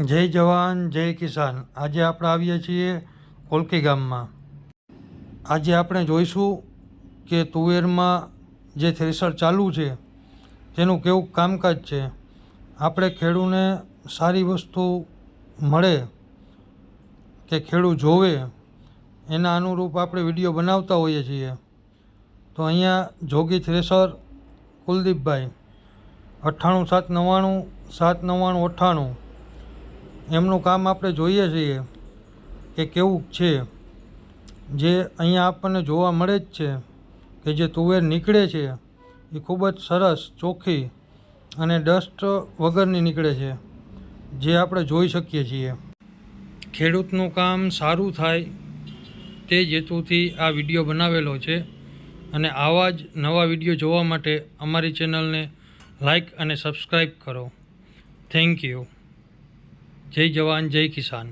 જય જવાન, જય કિસાન. આજે આપણે આવીએ છીએ કોલકી ગામમાં. આજે આપણે જોઈશું કે તુવેરમાં જે થ્રેસર ચાલુ છે, તેનું કેવું કામકાજ છે. આપણે ખેડૂને સારી વસ્તુ મળે કે ખેડૂત જોવે, એના અનુરૂપ આપણે વીડિયો બનાવતા હોઈએ છીએ. તો અહીંયા જોગી થ્રેસર કુલદીપભાઈ. અઠ્ઠાણું સાત નવ્વાણું સાત નવ્વાણું અઠ્ઠાણું. એમનું કામ આપણે જોઈએ છીએ કે કેવું છે. જે અહીંયા આપણને જોવા મળે જ છે કે જે તુવેર નીકળે છે, એ ખૂબ જ સરસ, ચોખ્ખી અને ડસ્ટ વગરની નીકળે છે, જે આપણે જોઈ શકીએ છીએ. ખેડૂતનું કામ સારું થાય તે હેતુથી આ વીડિયો બનાવેલો છે અને આવા જ નવા વીડિયો જોવા માટે અમારી ચેનલને લાઈક અને સબસ્ક્રાઈબ કરો. Thank you. જય જવાન જય કિસાન